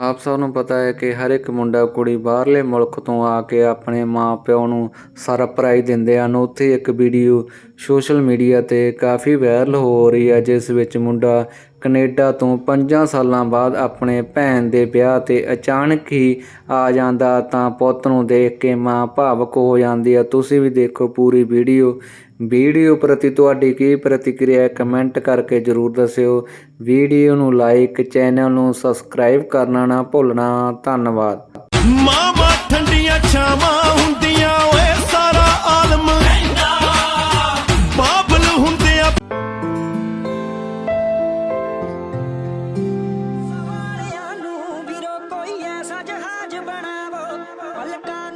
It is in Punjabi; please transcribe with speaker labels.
Speaker 1: ਆਪ ਸਭ ਨੂੰ ਪਤਾ ਹੈ ਕਿ ਹਰ ਇੱਕ ਮੁੰਡਾ ਕੁੜੀ ਬਾਹਰਲੇ ਮੁਲਕ ਤੋਂ ਆ ਕੇ ਆਪਣੇ ਮਾਂ-ਪਿਓ ਨੂੰ ਸਰਪ੍ਰਾਈਜ਼ ਦਿੰਦੇ ਹਨ। ਉੱਥੇ ਇੱਕ ਵੀਡੀਓ ਸੋਸ਼ਲ ਮੀਡੀਆ ਤੇ ਕਾਫੀ ਵਾਇਰਲ ਹੋ ਰਹੀ ਹੈ, ਜਿਸ ਵਿੱਚ ਮੁੰਡਾ ਕੈਨੇਡਾ ਤੋਂ 5 ਸਾਲਾਂ ਬਾਅਦ ਆਪਣੇ ਭੈਣ ਦੇ ਵਿਆਹ ਤੇ ਅਚਾਨਕ ਹੀ ਆ ਜਾਂਦਾ ਤਾਂ ਪੁੱਤ ਨੂੰ ਦੇਖ ਕੇ ਮਾਂ ਭਾਵਕ ਹੋ ਜਾਂਦੀ ਹੈ। ਤੁਸੀਂ ਵੀ ਦੇਖੋ ਪੂਰੀ ਵੀਡੀਓ। ਵੀਡੀਓ ਪ੍ਰਤੀ ਤੁਹਾਡੀ ਕੀ ਪ੍ਰਤੀਕਿਰਿਆ ਹੈ? ਕਮੈਂਟ ਕਰਕੇ ਜਰੂਰ ਦੱਸਿਓ। ਵੀਡੀਓ ਨੂੰ ਲਾਈਕ, ਚੈਨਲ ਨੂੰ ਸਬਸਕ੍ਰਾਈਬ ਕਰਨਾ ਨਾ ਭੁੱਲਣਾ। ਧੰਨਵਾਦ।
Speaker 2: ਮਾਵਾਂ ਠੰਡੀਆਂ جو بنابو ہلکا